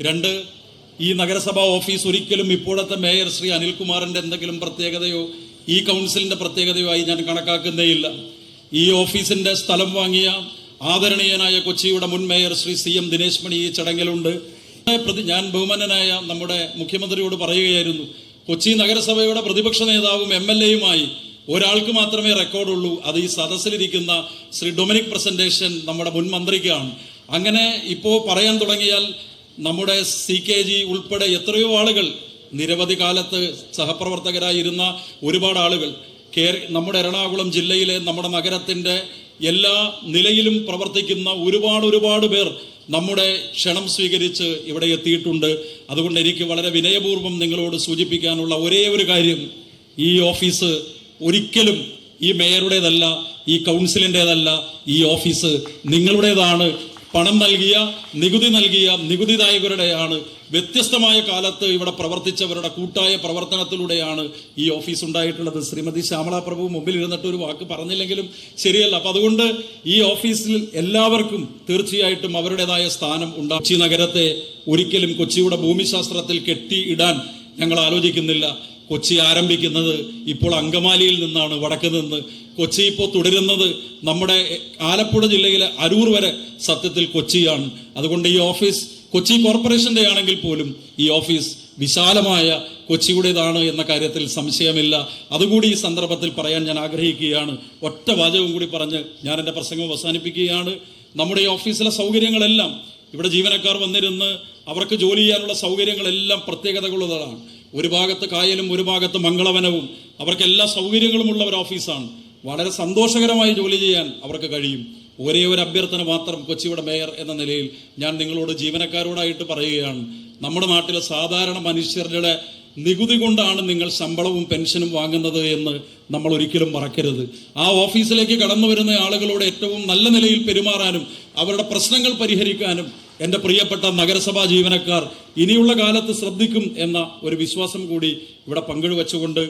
രണ്ട് ഈ നഗരസഭാ ഓഫീസ് ഒരിക്കലും ഇപ്പോഴത്തെ മേയർ ശ്രീ അനിൽകുമാറിന്റെ എന്തെങ്കിലും പ്രത്യേകതയോ ഈ കൗൺസിലിന്റെ പ്രത്യേകതയോ ആയി ഞാൻ കണക്കാക്കുന്നേയില്ല. ഈ ഓഫീസിന്റെ സ്ഥലം വാങ്ങിയ ആദരണീയനായ കൊച്ചിയുടെ മുൻ mayor Shri C M Dinesh Mani ഈ ചടങ്ങിലുണ്ട്. പ്രതി ഞാൻ ബഹുമാനനായ നമ്മുടെ മുഖ്യമന്ത്രിയോട് പറയുകയായിരുന്നു കൊച്ചി നഗരസഭയുടെ പ്രതിപക്ഷ നേതാവും എം എൽ എയുമായി ഒരാൾക്ക് മാത്രമേ റെക്കോർഡുള്ളൂ. അത് ഈ സദസ്സിലിരിക്കുന്ന ശ്രീ ഡൊമിനിക് പ്രസന്റേഷൻ നമ്മുടെ മുൻ മന്ത്രിക്കാണ്. അങ്ങനെ ഇപ്പോൾ പറയാൻ തുടങ്ങിയാൽ നമ്മുടെ സി കെ ജി ഉൾപ്പെടെ എത്രയോ ആളുകൾ നിരവധി കാലത്ത് സഹപ്രവർത്തകരായിരുന്ന ഒരുപാട് ആളുകൾ കേര നമ്മുടെ എറണാകുളം ജില്ലയിലെ നമ്മുടെ നഗരത്തിന്റെ എല്ലാ നിലയിലും പ്രവർത്തിക്കുന്ന ഒരുപാട് ഒരുപാട് പേർ നമ്മുടെ ക്ഷണം സ്വീകരിച്ച് ഇവിടെ എത്തിയിട്ടുണ്ട്. അതുകൊണ്ട് എനിക്ക് വളരെ വിനയപൂർവം നിങ്ങളോട് സൂചിപ്പിക്കാനുള്ള ഒരേ ഒരു കാര്യം ഈ ഓഫീസ് ഒരിക്കലും ഈ മേയറുടേതല്ല ഈ കൗൺസിലിന്റെതല്ല ഈ ഓഫീസ് നിങ്ങളുടേതാണ്. പണം നൽകിയ നികുതി നൽകിയ നികുതിദായകരുടെയാണ് വ്യത്യസ്തമായ കാലത്ത് ഇവിടെ പ്രവർത്തിച്ചവരുടെ കൂട്ടായ പ്രവർത്തനത്തിലൂടെയാണ് ഈ ഓഫീസ് ഉണ്ടായിട്ടുള്ളത്. ശ്രീമതി ശ്യാമള പ്രഭു മുമ്പിൽ ഇരുന്നിട്ട് ഒരു വാക്ക് പറഞ്ഞില്ലെങ്കിലും ശരിയല്ല. അപ്പൊ അതുകൊണ്ട് ഈ ഓഫീസിൽ എല്ലാവർക്കും തീർച്ചയായിട്ടും അവരുടേതായ സ്ഥാനം ഉണ്ടാകും കൊച്ചി നഗരത്തെ ഒരിക്കലും കൊച്ചിയുടെ ഭൂമിശാസ്ത്രത്തിൽ കെട്ടിയിടാൻ ഞങ്ങൾ ആലോചിക്കുന്നില്ല. കൊച്ചി ആരംഭിക്കുന്നത് ഇപ്പോൾ അങ്കമാലിയിൽ നിന്നാണ് വടക്ക് നിന്ന്. കൊച്ചി ഇപ്പോൾ തുടരുന്നത് നമ്മുടെ ആലപ്പുഴ ജില്ലയിലെ അരൂർ വരെ സത്യത്തിൽ കൊച്ചിയാണ്. അതുകൊണ്ട് ഈ ഓഫീസ് കൊച്ചി കോർപ്പറേഷന്റെ ആണെങ്കിൽ പോലും ഈ ഓഫീസ് വിശാലമായ കൊച്ചിയുടേതാണ് എന്ന കാര്യത്തിൽ സംശയമില്ല. അതുകൂടി ഈ സന്ദർഭത്തിൽ പറയാൻ ഞാൻ ആഗ്രഹിക്കുകയാണ്. ഒറ്റ വാചകം കൂടി പറഞ്ഞ് ഞാൻ എന്റെ പ്രസംഗം അവസാനിപ്പിക്കുകയാണ്. നമ്മുടെ ഈ ഓഫീസിലെ സൗകര്യങ്ങളെല്ലാം ഇവിടെ ജീവനക്കാർ വന്നിരുന്ന് അവർക്ക് ജോലി ചെയ്യാനുള്ള സൗകര്യങ്ങളെല്ലാം പ്രത്യേകതകളുള്ളതാണ്. ഒരു ഭാഗത്ത് കായലും ഒരു ഭാഗത്ത് മംഗളവനവും. അവർക്ക് എല്ലാ സൗകര്യങ്ങളും ഉള്ള ഒരു ഓഫീസാണ്. വളരെ സന്തോഷകരമായി ജോലി ചെയ്യാൻ അവർക്ക് കഴിയും. ഒരേ ഒരു അഭ്യർത്ഥന മാത്രം കൊച്ചിയുടെ മേയർ എന്ന നിലയിൽ ഞാൻ നിങ്ങളോട് ജീവനക്കാരോടായിട്ട് പറയുകയാണ്. നമ്മുടെ നാട്ടിലെ സാധാരണ മനുഷ്യരുടെ നികുതി കൊണ്ടാണ് നിങ്ങൾ ശമ്പളവും പെൻഷനും വാങ്ങുന്നത് എന്ന് നമ്മൾ ഒരിക്കലും മറക്കരുത്. ആ ഓഫീസിലേക്ക് കടന്നു വരുന്ന ആളുകളോട് ഏറ്റവും നല്ല നിലയിൽ പെരുമാറാനും അവരുടെ പ്രശ്നങ്ങൾ പരിഹരിക്കാനും എന്റെ പ്രിയപ്പെട്ട നഗരസഭാ ജീവനക്കാർ ഇനിയുള്ള കാലത്ത് ശ്രദ്ധിക്കും എന്ന ഒരു വിശ്വാസം കൂടി ഇവിടെ പങ്കുവെച്ചുകൊണ്ട്